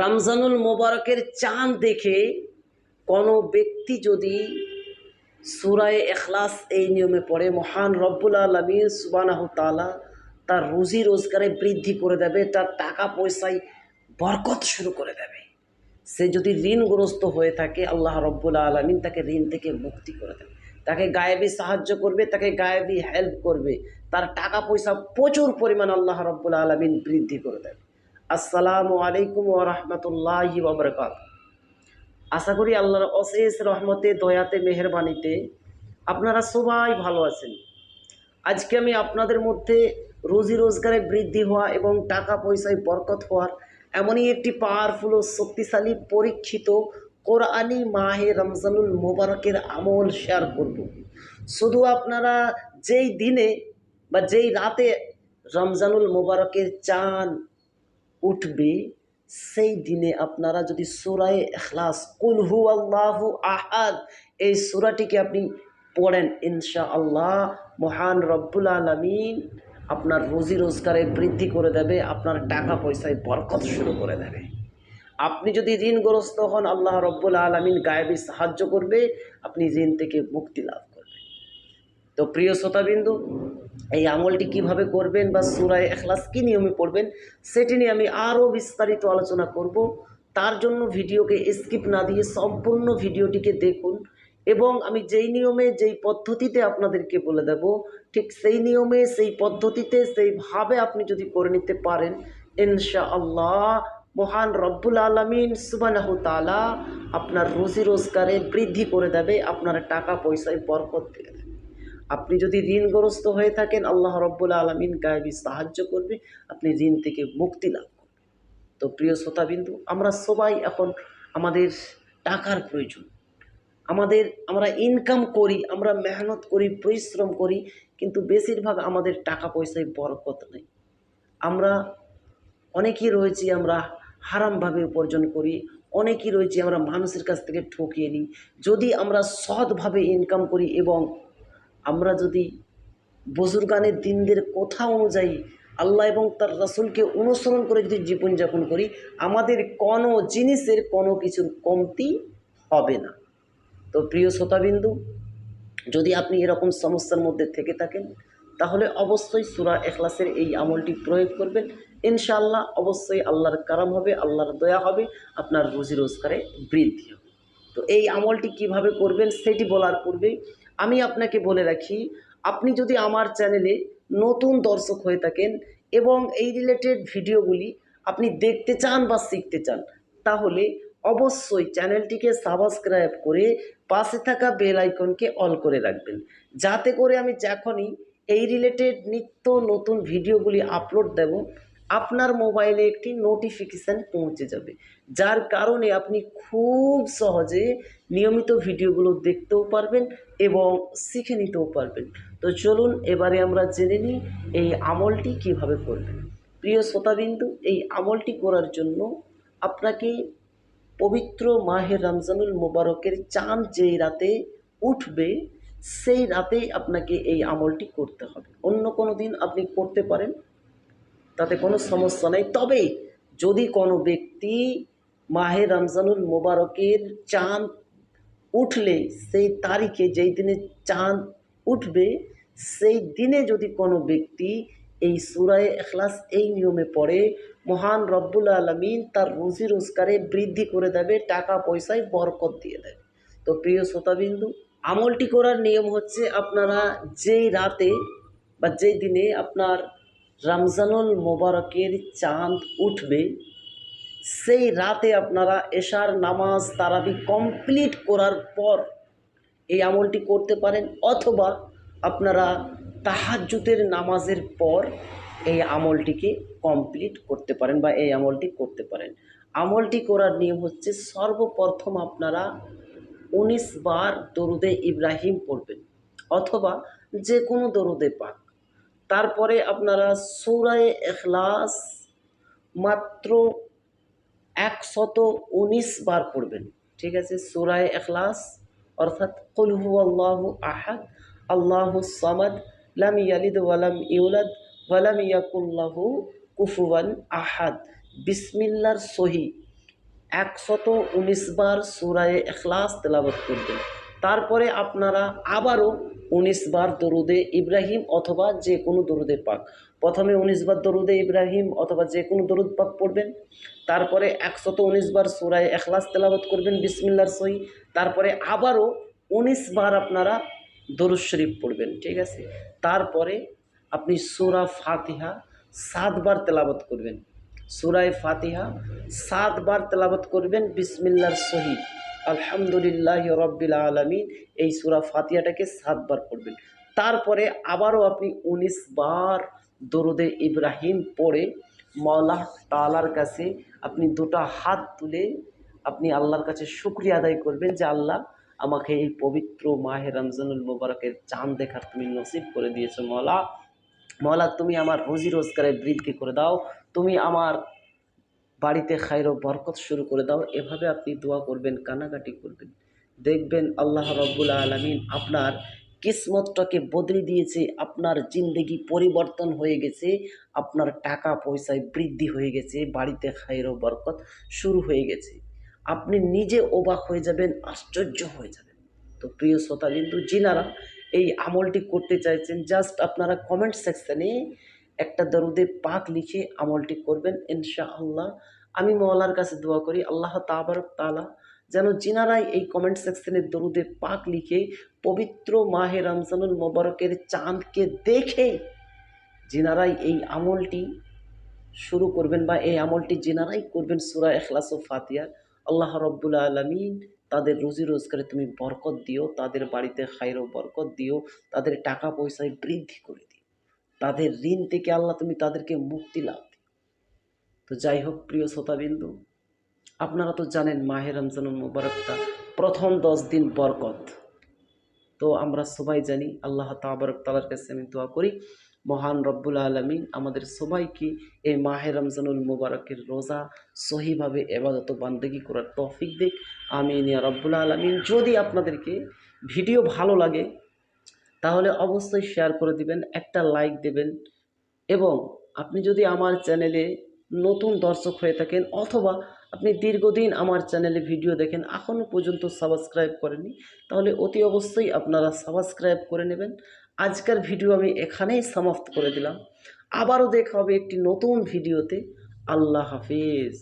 রমজানুল মোবারকের চাঁদ দেখে কোনো ব্যক্তি যদি সুরায় এখলাস এই নিয়মে পড়ে, মহান রব্বুল আলমী সুবানাহ তালা তার রুজি রোজগারে বৃদ্ধি করে দেবে, তার টাকা পয়সায় বরকত শুরু করে দেবে। সে যদি ঋণগ্রস্ত হয়ে থাকে, আল্লাহ রব্বুল আলমিন তাকে ঋণ থেকে মুক্তি করে দেবে। তাকে গায়েবী সাহায্য করবে, তাকে গায়েবী হেল্প করবে। তার টাকা পয়সা প্রচুর পরিমাণ আল্লাহ রব্বুল আলমিন বৃদ্ধি করে দেবে। আসসালামু আলাইকুম ও রহমতুল্লাহি ওবরকাত আশা করি আল্লাহর অশেষ রহমতে, দয়াতে, মেহরবানিতে আপনারা সবাই ভালো আছেন। আজকে আমি আপনাদের মধ্যে রুজি রোজগারে বৃদ্ধি হওয়া এবং টাকা পয়সায় বরকত হওয়ার এমনই একটি পাওয়ারফুল ও শক্তিশালী পরীক্ষিত কোরআনি মাহে রমজানুল মোবারকের আমল শেয়ার করব। শুধু আপনারা যেই দিনে বা যেই রাতে রমজানুল মোবারকের চাঁদ উঠবে, সেই দিনে আপনারা যদি সুরায় এখলাস কুলহু আল্লাহু আহাদ এই সুরাটিকে আপনি পড়েন ইনশা আল্লাহ মহান রব্বুল আলমিন আপনার রুজি রোজগারে বৃদ্ধি করে দেবে, আপনার টাকা পয়সায় বরকত শুরু করে দেবে। আপনি যদি ঋণগ্রস্ত হন, আল্লাহ রব্বুল আলমিন গায়েবী সাহায্য করবে, আপনি ঋণ থেকে মুক্তি লাভ করবেন। তো প্রিয় শ্রোতাবিন্দু এই আমলটি কীভাবে করবেন বা সুরায় এখলাস কী নিয়মে পড়বেন, সেটি নিয়ে আমি আরও বিস্তারিত আলোচনা করব। তার জন্য ভিডিওকে স্কিপ না দিয়ে সম্পূর্ণ ভিডিওটিকে দেখুন এবং আমি যেই নিয়মে, যেই পদ্ধতিতে আপনাদেরকে বলে দেব, ঠিক সেই নিয়মে, সেই পদ্ধতিতে, সেইভাবে আপনি যদি করে নিতে পারেন ইনশা আল্লাহ মহান রব্বুল আলমিন সুবানাহ তালা আপনার রুজি রোজগারে বৃদ্ধি করে দেবে, আপনার টাকা পয়সায় বরকত দিয়ে দেবে। আপনি যদি ঋণগ্রস্ত হয়ে থাকেন, আল্লাহ রব্বুল আলমিন গায়েবী সাহায্য করবে, আপনি ঋণ থেকে মুক্তি লাভ করবেন। তো প্রিয় শ্রোতাবিন্দু, আমরা সবাই এখন আমাদের টাকার প্রয়োজন। আমাদের, আমরা ইনকাম করি, আমরা মেহনত করি, পরিশ্রম করি, কিন্তু বেশিরভাগ আমাদের টাকা পয়সায় বরকত নেই। আমরা অনেকেই রয়েছি, আমরা হারামভাবে উপার্জন করি, অনেকেই রয়েছে, আমরা মানুষের কাছ থেকে ঠকিয়ে নিই। যদি আমরা সৎভাবে ইনকাম করি এবং আমরা যদি বুজুর্গানের দিনদের কথা অনুযায়ী আল্লাহ এবং তার রাসুলকে অনুসরণ করে যদি জীবনযাপন করি, আমাদের কোনো জিনিসের কোনো কিছুর কমতি হবে না। তো প্রিয় শ্রোতাবিন্দু, যদি আপনি এরকম সমস্যার মধ্যে থেকে থাকেন, তাহলে অবশ্যই সুরা এখলাসের এই আমলটি প্রয়োগ করবেন। ইনশাআল্লাহ অবশ্যই আল্লাহর কারাম হবে, আল্লাহর দয়া হবে, আপনার রুজি রোজগারে বৃদ্ধি হবে। তো এই আমলটি কীভাবে করবেন, সেটি বলার পূর্বে আমি আপনাকে বলে রাখি, আপনি যদি আমার চ্যানেলে নতুন দর্শক হয়ে থাকেন এবং এই রিলেটেড ভিডিওগুলি আপনি দেখতে চান বা শিখতে চান, তাহলে অবশ্যই চ্যানেলটিকে সাবস্ক্রাইব করে পাশে থাকা বেল আইকনকে অল করে রাখবেন। যাতে করে আমি যখনই এই রিলেটেড নিত্য নতুন ভিডিওগুলি আপলোড দেব আপনার মোবাইলে একটি নোটিফিকেশান পৌঁছে যাবে। যার কারণে আপনি খুব সহজে নিয়মিত ভিডিওগুলো দেখতেও পারবেন এবং শিখে নিতেও পারবেন। তো চলুন এবারে আমরা জেনে নিই এই আমলটি কীভাবে করবেন। প্রিয় শ্রোতাবিন্দু, এই আমলটি করার জন্য আপনাকে পবিত্র মাহের রমজানুল মোবারকের চাঁদ যেই রাতে উঠবে, সেই রাতেই আপনাকে এই আমলটি করতে হবে। অন্য কোনো দিন আপনি করতে পারেন। তাতে কোনো সমস্যা নেই। তবে যদি কোনো ব্যক্তি মাহে রমজানুল মোবারকের চাঁদ উঠলে, সেই তারিখে যেই দিনে চাঁদ উঠবে, সেই দিনে যদি কোনো ব্যক্তি এই সুরায় এখলাস এই নিয়মে পড়ে, মহান রব্বুল আলমিন তার রুজি রোজগারে বৃদ্ধি করে দেবে, টাকা পয়সায় বরকত দিয়ে দেবে। তো প্রিয় শ্রোতাবিন্দু, আমলটি করার নিয়ম হচ্ছে আপনারা যেই রাতে বা যেই দিনে আপনার রমজানুল মোবারকের চাঁদ উঠবে। সেই রাতে আপনারা এশার নামাজ তারাবি কমপ্লিট করার পর এই আমলটি করতে পারেন অথবা আপনারা তাহাজ্জুদের নামাজের পর এই আমলটিকে কমপ্লিট করতে পারেন বা এই আমলটি করতে পারেন। আমলটি করার নিয়ম হচ্ছে সর্বপ্রথম আপনারা উনিশ বার দরুদে ইব্রাহিম পড়বেন অথবা যে কোনো দরুদে পাক তারপরে আপনারা সৌরায় এখলাস মাত্র একশত উনিশ বার পড়বেন। ঠিক আছে? সুরায় এখলাস অর্থাৎ কলহু আল্লাহ আহাদ, আল্লাহ সামাদ, লাম ইয়ালিদ ওয়ালাম ইউলাদ ওয়ালাম ইয়াকুল্লাহু কুফুয়ান আহাদ। বিসমিল্লার সহি একশত উনিশ বার সুরায়ে এখলাস তেলাবত করবেন। তারপরে আপনারা আবারও উনিশ বার দরুদে ইব্রাহিম অথবা যে কোনো দরুদে পাক। প্রথমে উনিশ বার দরুদে ইব্রাহিম অথবা যে কোনো দরুদ পাক পড়বেন। তারপরে একশত উনিশ বার সুরায় এখলাস তেলাবত করবেন, বিসমিল্লার সহি। তারপরে আবারও উনিশ বার আপনারা দরুদ শরীফ পড়বেন, ঠিক আছে? তারপরে আপনি সুরা ফাতিহা সাতবার তেলাবত করবেন। সুরায় ফাতিহা সাতবার তেলাবত করবেন, বিসমিল্লার সহি। আলহামদুলিল্লাহ রব্বিল আলমিন, এই সুরা ফাতিয়াটাকে সাতবার পড়বেন। তারপরে আবারও আপনি উনিশ বার দরুদে ইব্রাহিম পড়ে মৌলা তালার কাছে আপনি দুটো হাত তুলে আপনি আল্লাহর কাছে শুক্রিয়া আদায় করবেন যে আল্লাহ আমাকে এই পবিত্র মাহে রমজানুল মোবারকের চাঁদ দেখার তুমি নসিব করে দিয়েছ মৌলা মৌলা তুমি আমার রুজি রোজগারে বৃদ্ধি করে দাও। তুমি আমার বাড়িতে খাইর বরকত শুরু করে দাও। এভাবে আপনি দোয়া করবেন কানাকাটি করবেন। দেখবেন আল্লাহ রব্বুল আলমিন আপনার কিসমতটাকে বদলে দিয়েছে, আপনার জিন্দগি পরিবর্তন হয়ে গেছে, আপনার টাকা পয়সায় বৃদ্ধি হয়ে গেছে, বাড়িতে খাইর বরকত শুরু হয়ে গেছে। আপনি নিজে অবাক হয়ে যাবেন, আশ্চর্য হয়ে যাবেন। তো প্রিয় শ্রোতা কিন্তু যিনারা এই আমলটি করতে চাইছেন জাস্ট আপনারা কমেন্ট সেকশানে একটা দরুদে পাক লিখে আমলটি করবেন, ইনশাআল্লাহ। আমি মওলার কাছে দোয়া করি, আল্লাহ তাবারক তালা যেন জিনারাই এই কমেন্ট সেকশনে দরুদে পাক লিখে পবিত্র মাহে রমজানুল মোবারকের চাঁদকে দেখে জিনারাই এই আমলটি শুরু করবেন বা এই আমলটি জিনারাই করবেন সুরা এখলাস ও ফাতিয়ার আল্লাহ রব্বুল আলমিন তাদের রুজি রোজগারে তুমি বরকত দিও, তাদের বাড়িতে খাইরো বরকত দিও, তাদের টাকা পয়সায় বৃদ্ধি করে দিও। তাদের ঋণ থেকে আল্লাহ তুমি তাদেরকে মুক্তি লাভ তো যাই হোক, প্রিয় শ্রোতাবিন্দু, আপনারা তো জানেন মাহে রমজানুল মুবারকটা প্রথম দশ দিন বরকত। তো আমরা সবাই জানি আল্লাহ তাবারক তালার কাছে আমি দোয়া করি, মহান রব্বুল আলমিন আমাদের সবাইকে এই মাহে রমজানুল মুবারকের রোজা সহিভাবে এবাদত বান্দেগি করার তৌফিক দিক। আমি নিয়া রব্বুল আলমিন। যদি আপনাদেরকে ভিডিও ভালো লাগে তাহলে অবশ্যই শেয়ার করে দিবেন, একটা লাইক দেবেন এবং আপনি যদি আমার চ্যানেলে নতুন দর্শক হয়ে থাকেন অথবা আপনি দীর্ঘদিন আমার চ্যানেলে ভিডিও দেখেন এখনও পর্যন্ত সাবস্ক্রাইব করেননি, তাহলে অতি অবশ্যই আপনারা সাবস্ক্রাইব করে নেবেন। আজকের ভিডিও আমি এখানেই সমাপ্ত করে দিলাম। আবারও দেখা হবে একটি নতুন ভিডিওতে আল্লাহ হাফিজ।